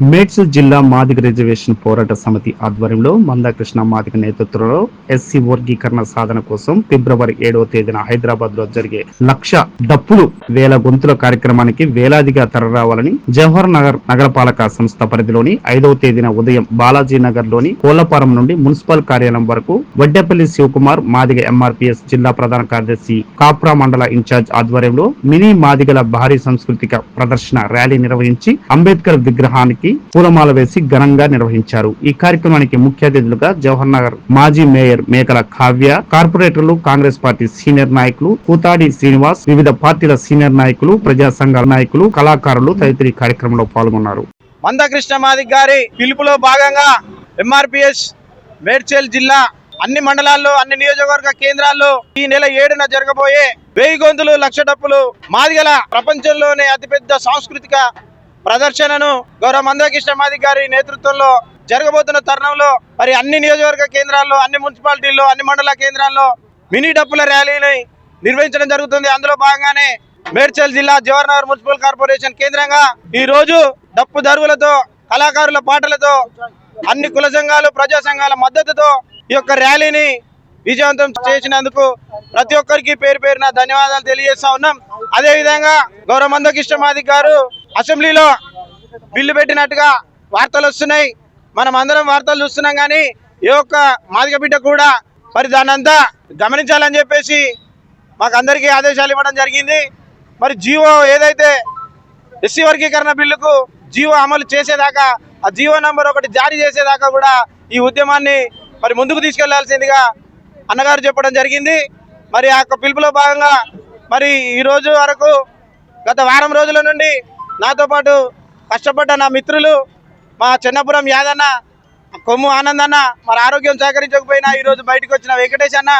మేడ్చల్ జిల్లా మాదిగ రిజర్వేషన్ పోరాట సమితి ఆధ్వర్యంలో మందాకృష్ణ మాదిగ నేతృత్వంలో ఎస్సీ వర్గీకరణ సాధన కోసం ఫిబ్రవరి ఏడవ తేదీన హైదరాబాద్లో జరిగే లక్ష డప్పులు వేల గొంతుల కార్యక్రమానికి వేలాదిగా తరరావాలని జవహర్ నగర్ నగరపాలక సంస్థ పరిధిలోని ఐదవ తేదీన ఉదయం బాలాజీ నగర్లోని కోళ్ళపారం నుండి మున్సిపల్ కార్యాలయం వరకు వడ్డేపల్లి శివకుమార్ మాదిగ ఎంఆర్పీఎస్ జిల్లా ప్రధాన కార్యదర్శి కాప్రా మండల ఇన్ఛార్జ్ ఆధ్వర్యంలో మినీ మాదిగల భారీ సాంస్కృతిక ప్రదర్శన ర్యాలీ నిర్వహించి అంబేద్కర్ విగ్రహానికి పూలమాల వేసి ఘనంగా నిర్వహించారు. ఈ కార్యక్రమానికి ముఖ్య అతిథులుగా జవహర్ నగర్ మాజీ మేయర్ మేకల కావ్య కార్పొరేటర్లు కాంగ్రెస్ పార్టీ సీనియర్ నాయకులు కూతాడి శ్రీనివాస్ వివిధ పార్టీల సీనియర్ నాయకులు ప్రజా సంఘాల నాయకులు కళాకారులు తదితర కార్యక్రమంలో పాల్గొన్నారు. మందకృష్ణ మాదిక్ గారి పిలుపులో భాగంగా ఎంఆర్పిఎస్ మేడ్చల్ జిల్లా అన్ని మండలాల్లో అన్ని నియోజకవర్గ కేంద్రాల్లో ఈ నెల ఏడున జరగబోయే వెయ్యి గొంతులు లక్ష డప్పులు మాదిగల ప్రపంచంలోనే అతిపెద్ద సాంస్కృతిక ప్రదర్శనను గౌరవ మందకృష్ణ అధికారి గారి నేతృత్వంలో జరగబోతున్న తరుణంలో మరి అన్ని నియోజకవర్గ కేంద్రాల్లో అన్ని మున్సిపాలిటీల్లో అన్ని మండల కేంద్రాల్లో మినీ డప్పుల ర్యాలీని నిర్వహించడం జరుగుతుంది. అందులో భాగంగానే మేడ్చల్ జిల్లా జవహర్ నగర్ మున్సిపల్ కార్పొరేషన్ కేంద్రంగా ఈ రోజు డప్పు దరువులతో కళాకారుల పాటలతో అన్ని కుల సంఘాలు ప్రజా సంఘాల మద్దతుతో ఈ యొక్క ర్యాలీని విజయవంతం చేసినందుకు ప్రతి ఒక్కరికి పేరు పేరున ధన్యవాదాలు తెలియజేస్తా ఉన్నాం. అదేవిధంగా గౌరవ మందకృష్ణ మాదిక్ గారు అసెంబ్లీలో బిల్లు పెట్టినట్టుగా వార్తలు వస్తున్నాయి. మనం అందరం వార్తలు చూస్తున్నాం కానీ ఏ ఒక్క మాదిక బిడ్డ కూడా మరి దానంతా గమనించాలని చెప్పేసి మాకు అందరికీ ఆదేశాలు ఇవ్వడం జరిగింది. మరి జీవో ఏదైతే ఎస్సీ వర్గీకరణ బిల్లుకు జీవో అమలు చేసేదాకా ఆ జీవో నంబర్ ఒకటి జారీ చేసేదాకా కూడా ఈ ఉద్యమాన్ని మరి ముందుకు తీసుకెళ్ళాల్సిందిగా అన్నగారు చెప్పడం జరిగింది. మరి ఆ యొక్క పిలుపులో భాగంగా మరి ఈరోజు వరకు గత వారం రోజుల నుండి నాతో పాటు కష్టపడ్డ నా మిత్రులు మా చిన్నపురం యాదన్న కొమ్ము ఆనంద్ అన్న మరి ఆరోగ్యం సహకరించకపోయినా ఈరోజు బయటకు వచ్చిన వెంకటేష్ అన్న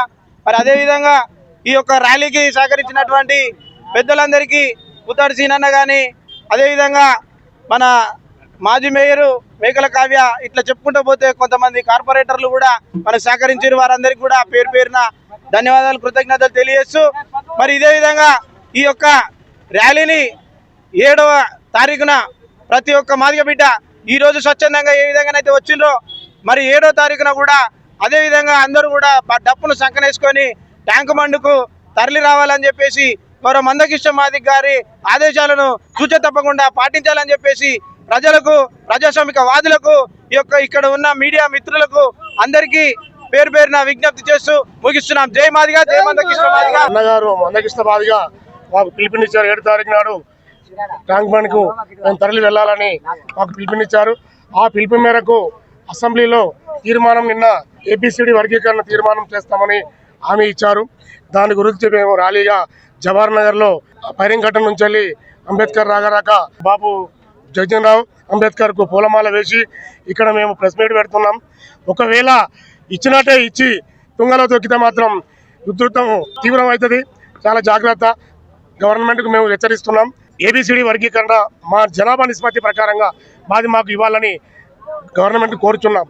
మరి అదేవిధంగా ఈ యొక్క ర్యాలీకి సహకరించినటువంటి పెద్దలందరికీ ఉత్తర్ సీనన్న కానీ అదేవిధంగా మన మాజీ మేయరు మేకల కావ్య ఇట్లా చెప్పుకుంటూ పోతే కొంతమంది కార్పొరేటర్లు కూడా మనకు సహకరించిన వారందరికీ కూడా పేరు పేరున ధన్యవాదాలు కృతజ్ఞతలు తెలియజేస్తూ మరి ఇదే విధంగా ఈ యొక్క ర్యాలీని ఏడవ తారీఖున ప్రతి ఒక్క మాదిగ బిడ్డ ఈ రోజు స్వచ్ఛందంగా ఏ విధంగానైతే వచ్చిండ్రో మరి ఏడో తారీఖున కూడా అదేవిధంగా అందరూ కూడా డప్పును సంకనేసుకొని ట్యాంకు మండుకు తరలి రావాలని చెప్పేసి మరో మందకిష్ట మాదిక్ గారి ఆదేశాలను సూచ తప్పకుండా పాటించాలని చెప్పేసి ప్రజలకు ప్రజాస్వామిక వాదులకు ఈ యొక్క ఇక్కడ ఉన్న మీడియా మిత్రులకు అందరికీ పేరు పేరున విజ్ఞప్తి చేస్తూ ముగిస్తున్నాం. జై మాదిగా జై మందకిష్ట మాదిగా. అన్నగారు మందకిష్ట బాధిగా మాకు పిలుపునిచ్చారు ఏడు తారీఖు నాడు. ట్యాంక్ బండ్కు మేము తరలి వెళ్ళాలని మాకు పిలుపునిచ్చారు. ఆ పిలుపు మేరకు అసెంబ్లీలో తీర్మానం నిన్న ఏపీసీడీ వర్గీకరణ తీర్మానం చేస్తామని హామీ ఇచ్చారు. దాని గురించి మేము ర్యాలీగా జవహర్ నగర్లో పైరింఘట్ట నుంచి వెళ్ళి అంబేద్కర్ రాగరాక బాబు జగన్ రావు అంబేద్కర్కు పూలమాల వేసి ఇక్కడ మేము ప్రెస్ మీట్ పెడుతున్నాం. ఒకవేళ ఇచ్చినట్టే ఇచ్చి తుంగలో తొక్కితే మాత్రం ఉధృతం తీవ్రం అవుతుంది చాలా జాగ్రత్త. గవర్నమెంట్కు మేము హెచ్చరిస్తున్నాం. ఏబిసిడి వర్గీకరణ మా జనాభా నిష్పత్తి ప్రకారంగా మాది మాకు ఇవ్వాలని గవర్నమెంట్ కోరుచున్నాం.